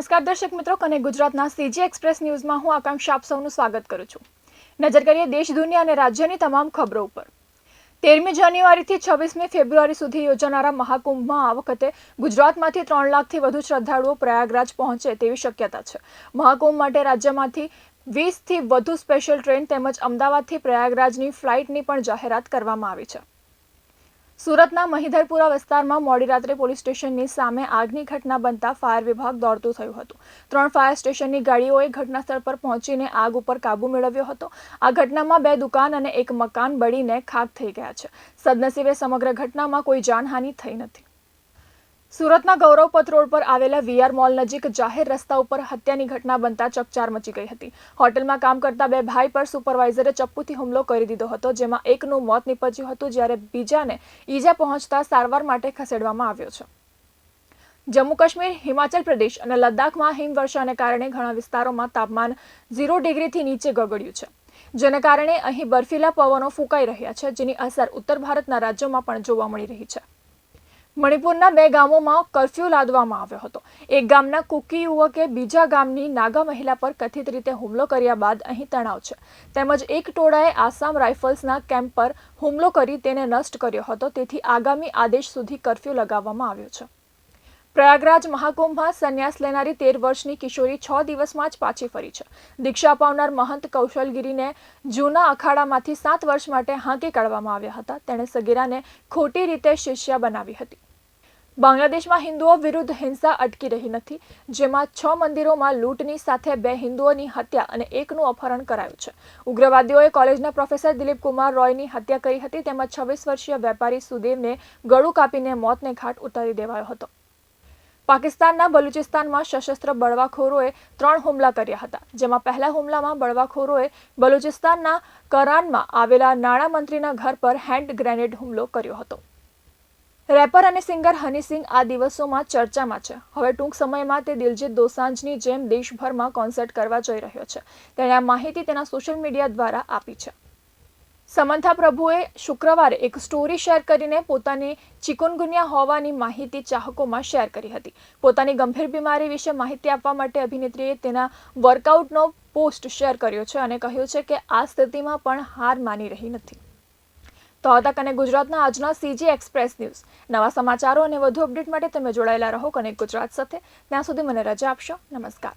નમસ્કાર દર્શક મિત્રો, કને ગુજરાતના સીજી એક્સપ્રેસ ન્યૂઝમાં હું આકાંક્ષા આપ સૌનું સ્વાગત કરું છું. નજર કરીએ દેશ, દુનિયા અને રાજ્યની તમામ ખબરો ઉપર. તેરમી જાન્યુઆરીથી છવ્વીસમી ફેબ્રુઆરી સુધી યોજાનારા મહાકુંભમાં આ વખતે ગુજરાતમાંથી ત્રણ લાખથી વધુ શ્રદ્ધાળુઓ પ્રયાગરાજ પહોંચે તેવી શક્યતા છે. મહાકુંભ માટે રાજ્યમાંથી વીસથી વધુ સ્પેશિયલ ટ્રેન તેમજ અમદાવાદથી પ્રયાગરાજની ફ્લાઇટની પણ જાહેરાત કરવામાં આવી છે. સુરતના મહિધરપુરા વિસ્તારમાં મોડી રાત્રે પોલીસ સ્ટેશનની સામે આગની ઘટના બનતા ફાયર વિભાગ દોડતું થયું હતું. ત્રણ ફાયર સ્ટેશનની ગાડીઓએ ઘટનાસ્થળ પર પહોંચીને આગ ઉપર કાબુ મેળવ્યો હતો. આ ઘટનામાં બે દુકાન અને એક મકાન બળીને ખાક થઈ ગયા છે. સદનસીબે સમગ્ર ઘટનામાં કોઈ જાનહાનિ થઈ નથી. સુરતના ગૌરવપથ રોડ પર આવેલા વીઆર મોલ નજીક જાહેર રસ્તા ઉપર હત્યાની ઘટના બનતા ચકચાર મચી ગઈ હતી. હોટલમાં કામ કરતા બે ભાઈ પર સુપરવાઇઝરે ચપ્પુથી હુમલો કરી દીધો હતો, જેમાં એકનું મોત નીપજ્યું હતું, જ્યારે બીજાને ઈજા પહોંચતા સારવાર માટે ખસેડવામાં આવ્યો છે. જમ્મુ કાશ્મીર, હિમાચલ પ્રદેશ અને લદ્દાખમાં હિમવર્ષાને કારણે ઘણા વિસ્તારોમાં તાપમાન ઝીરો ડિગ્રીથી નીચે ગગડ્યું છે. જેને કારણે અહીં બર્ફીલા પવનો ફૂંકાઈ રહ્યા છે, જેની અસર ઉત્તર ભારતના રાજ્યોમાં પણ જોવા મળી રહી છે. મણિપુરના બે ગામોમાં કર્ફ્યુ લાદવામાં આવ્યો હતો. એક ગામના કુકી યુવકે બીજા ગામની નાગા મહિલા પર કથિત રીતે હુમલો કર્યા બાદ અહીં તણાવ છે. તેમજ એક ટોળાએ આસામ રાઇફલ્સના કેમ્પ પર હુમલો કરી તેને નષ્ટ કર્યો હતો. તેથી આગામી આદેશ સુધી કર્ફ્યુ લગાવવામાં આવ્યો છે. પ્રયાગરાજ મહાકુંભમાં સંન્યાસ લેનારી તેર વર્ષની કિશોરી છ દિવસમાં જ પાછી ફરી છે. દીક્ષા પાવનાર મહંત કૌશલગીરીને જૂના અખાડામાંથી સાત વર્ષ માટે હાંકી કાઢવામાં આવ્યા હતા. તેણે સગીરાને ખોટી રીતે શિષ્યા બનાવી હતી. બાંગ્લાદેશમાં હિન્દુઓ વિરુદ્ધ હિંસા અટકી રહી નથી, જેમાં છ મંદિરોમાં લૂંટની સાથે બે હિન્દુઓની હત્યા અને એકનું અપહરણ કરાયું છે. ઉગ્રવાદીઓએ કોલેજના પ્રોફેસર દિલીપ કુમાર રોયની હત્યા કરી હતી તેમજ છવ્વીસ વર્ષીય વેપારી સુદેવને ગળું કાપીને મોતને ઘાટ ઉતારી દેવાયો હતો. પાકિસ્તાનના બલુચિસ્તાનમાં સશસ્ત્ર બળવાખોરોએ ત્રણ હુમલા કર્યા હતા, જેમાં પહેલા હુમલામાં બળવાખોરોએ બલુચિસ્તાનના કરાનમાં આવેલા નાણામંત્રીના ઘર પર હેન્ડ ગ્રેનેડ હુમલો કર્યો હતો. રેપર અને સિંગર હની સિંહ આ દિવસોમાં ચર્ચામાં છે. હવે ટૂંક સમયમાં તે દિલજીત દોસાંજની જેમ દેશભરમાં કોન્સર્ટ કરવા જઈ રહ્યો છે. તેણે આ માહિતી તેના સોશિયલ મીડિયા દ્વારા આપી છે. સમંથા પ્રભુએ શુક્રવારે એક સ્ટોરી શેર કરીને પોતાની ચિકુનગુનિયા હોવાની માહિતી ચાહકોમાં શેર કરી હતી. પોતાની ગંભીર બીમારી વિશે માહિતી આપવા માટે અભિનેત્રીએ તેના વર્કઆઉટનો પોસ્ટ શેર કર્યો છે અને કહ્યું છે કે આ સ્થિતિમાં પણ હાર માની રહી નથી. તો હતા કને ગુજરાતના આજના સીજી એક્સપ્રેસ ન્યૂઝ. નવા સમાચારો અને વધુ અપડેટ માટે તમે જોડાયેલા રહો કનેક્ટ ગુજરાત સાથે. ત્યાં સુધી મને રજા આપશો. નમસ્કાર.